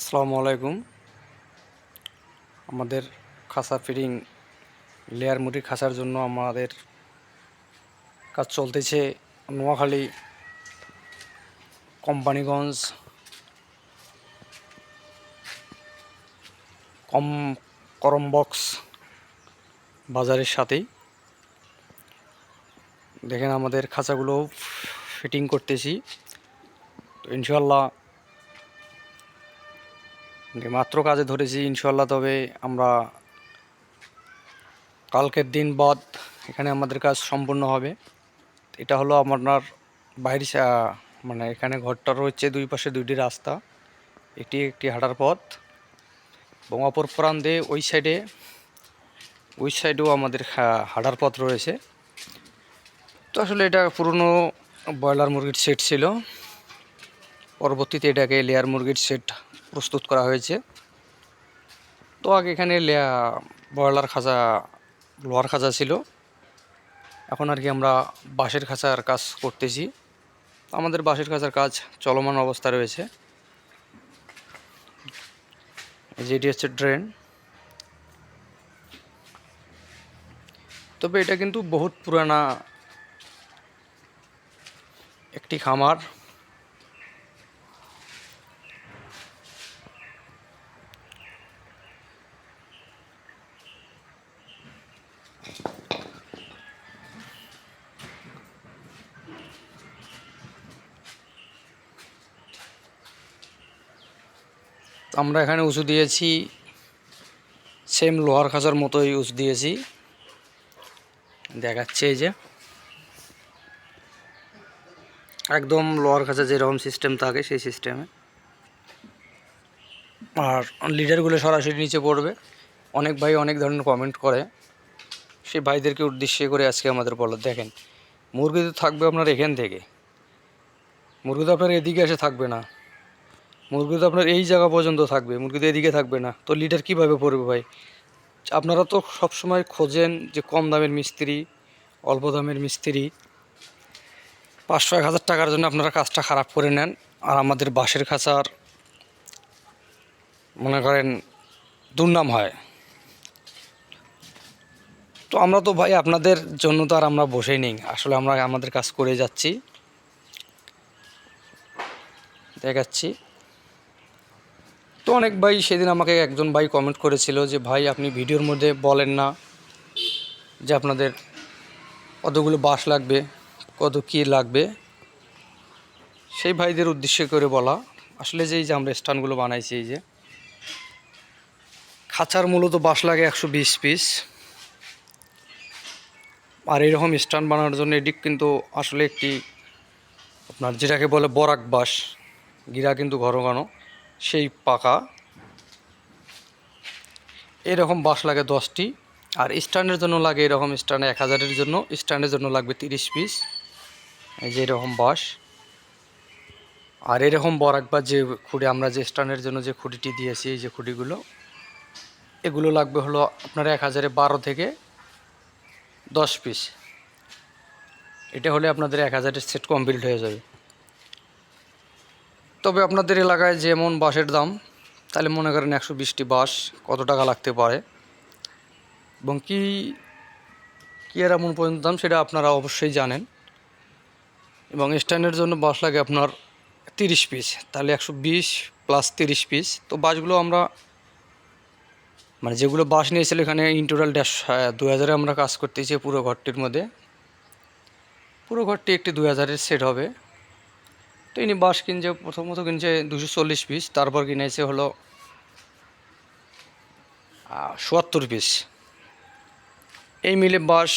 আসসালামু আলাইকুম। আমাদের খাসা ফিডিং লেয়ার মুরগি খাসার জন্য আমাদের কাজ চলতেছে নোয়াখালী কোম্পানিগঞ্জ কম করম বক্স বাজারের সাথেই। দেখেন আমাদের খাঁচাগুলো ফিটিং করতেছি। তো ইনশাল্লাহ মাত্র কাজে ধরেছি ইনশাল্লাহ তবে আমরা কালকের দিন বাদ এখানে আমাদের কাজ সম্পূর্ণ হবে। এটা হলো আপনার বাইরে মানে এখানে ঘরটা রয়েছে দুই পাশে দুইটি রাস্তা। এটি একটি হাঁটার পথ। এবং অপর প্রান্তে ওই সাইডে, ওই সাইডেও আমাদের হাঁটার পথ রয়েছে। তো আসলে এটা পুরনো ব্রয়লার মুরগির সেট ছিল। পরবর্তীতে এটাকে লেয়ার মুরগির সেট প্রস্তুত করা হয়েছে। তো আগে এখানে লেয়া, ব্রয়লার খাঁচা লোহার খাঁচা ছিল। এখন আর কি আমরা বাঁশের খাঁচার কাজ করতেছি। আমাদের বাঁশের খাঁচার কাজ চলমান অবস্থা রয়েছে। যেটি হচ্ছে ড্রেন। তবে এটা কিন্তু বহুত পুরানা একটি খামার। আমরা এখানে উঁচু দিয়েছি সেম লোহার খাঁচার মতোই উঁচু দিয়েছি। দেখাচ্ছে এই যে। একদম লোহার খাঁচা যেরকম সিস্টেম থাকে সেই সিস্টেমে আর লিডারগুলো সরাসরি নিচে পড়বে। অনেক ভাই অনেক ধরনের কমেন্ট করে। সেই ভাইদেরকে উদ্দেশ্য করে আজকে আমাদের বলো দেখেন, মুরগি তো থাকবে আপনার এখান থেকে। মুরগি তো আপনার এদিকে এসে থাকবে না। মুরগি তো আপনার এই জায়গা পর্যন্ত থাকবে, মুরগি তো এদিকে থাকবে না। তো লিটার কীভাবে পড়বে ভাই? আপনারা তো সবসময় খোঁজেন যে কম দামের মিস্ত্রি, অল্প দামের মিস্ত্রি। পাঁচশো, এক হাজার টাকার জন্য আপনারা কাজটা খারাপ করে নেন, আর আমাদের বাঁশের খাঁচার মনে করেন দুর্নাম হয়। তো আমরা তো ভাই আপনাদের জন্য তো আর আমরা বসেই নেই, আসলে আমরা আমাদের কাজ করে যাচ্ছি। দেখাচ্ছি। তো অনেক ভাই সেদিন আমাকে একজন ভাই কমেন্ট করেছিল যে, ভাই, আপনি ভিডিওর মধ্যে বলেন না যে আপনাদের কতগুলো বাঁশ লাগবে, কত কী লাগবে? সেই ভাইদের উদ্দেশ্য করে বলা। আসলে যে এই যে আমরা স্ট্যান্ডগুলো বানাইছি, এই যে খাঁচার মূলত বাঁশ লাগে একশো বিশ পিস আর এরকম স্ট্যান্ড বানানোর জন্য এটি কিন্তু আসলে একটি আপনার যেটাকে বলে বরাক বাঁশ, গিরা কিন্তু ঘন ঘন সেই পাকা এরকম বাঁশ লাগে দশটি। আর স্ট্যান্ডের জন্য লাগে এরকম স্ট্যান্ড এক হাজারের জন্য। স্ট্যান্ডের জন্য লাগবে তিরিশ পিস। এই যে এরকম বাঁশ। আর এরকম বরাক বা যে খুঁড়ি আমরা যে স্ট্যান্ডের জন্য যে খুঁটিটি দিয়েছি, এই যে খুঁটিগুলো, এগুলো লাগবে হলো আপনার এক হাজারে বারো থেকে দশ পিস। এটা হলে আপনাদের এক হাজারের সেট কমপ্লিট হয়ে যাবে। তবে আপনাদের এলাকায় যেমন বাসের দাম, তাহলে মনে করেন একশো বিশটি বাস কত টাকা লাগতে পারে? এবং কী কী এর এমন পর্যন্ত দাম সেটা আপনারা অবশ্যই জানেন। এবং স্ট্যান্ডের জন্য বাস লাগে আপনার তিরিশ পিস, তাহলে একশো বিশ প্লাস তিরিশ পিস। তো বাসগুলো আমরা মানে যেগুলো বাঁশ নিয়েছিল এখানে ইন টোটাল ড্যাশ দু হাজারে আমরা কাজ করতেছি পুরো ঘরটির মধ্যে। পুরো ঘরটি একটি দু হাজারের সেট হবে। তো ইনি বাঁশ কিনছে, প্রথমত কিনছে দুশো চল্লিশ পিস তারপর কিনেছে হলো চুয়াত্তর পিস এই মিলে বাঁশ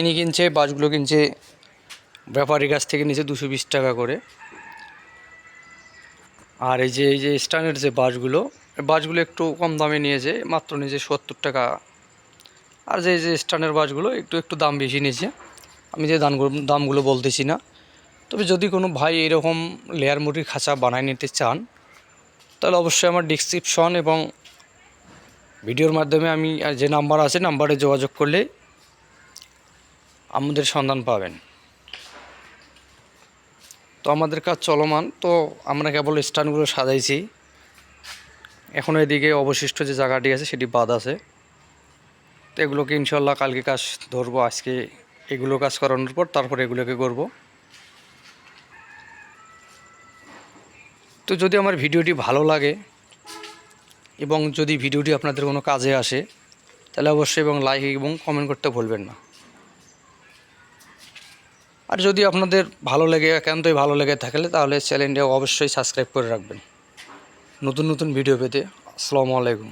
ইনি কিনছে, বাঁশগুলো কিনছে, ব্যাপারীর কাছ থেকে নিচে দুশো বিশ টাকা করে। আর এই যে এই যে স্ট্যান্ডার্ড যে বাসগুলো বাসগুলো একটু কম দামে নিয়েছে, মাত্র নিয়েছে সত্তর টাকা। আর যে যে স্ট্যান্ডার্ড বাসগুলো একটু একটু দাম বেশি নিয়েছে। আমি যে দামগুলো দামগুলো বলতেছি না তবে যদি কোনো ভাই এরকম লেয়ার মুরগির খাঁচা বানায় নিতে চান, তাহলে অবশ্যই আমার ডিসক্রিপশন এবং ভিডিওর মাধ্যমে আমি যে নাম্বার আছে নাম্বারে যোগাযোগ করলে আমাদের সন্ধান পাবেন। তো আমাদের কাজ চলমান। তো আমরা কেবল স্ট্যান্ডগুলো সাজাইছি। এখনও এদিকে অবশিষ্ট যে জায়গাটি আছে, সেটি বাদ আছে। তো এগুলোকে ইনশাল্লাহ কালকে কাজ ধরবো, আজকে এগুলো কাজ করানোর পর তারপর এগুলোকে করব। তো যদি আমার ভিডিওটি ভালো লাগে এবং যদি ভিডিওটি আপনাদের কোনো কাজে আসে, তাহলে অবশ্যই এবং লাইক এবং কমেন্ট করতে ভুলবেন না। আর যদি আপনাদের ভালো লেগে, একান্তই ভালো লেগে থাকলে, তাহলে চ্যানেলটি অবশ্যই সাবস্ক্রাইব করে রাখবেন। নতুন নতুন ভিডিও পেতে, আসসালামু আলাইকুম।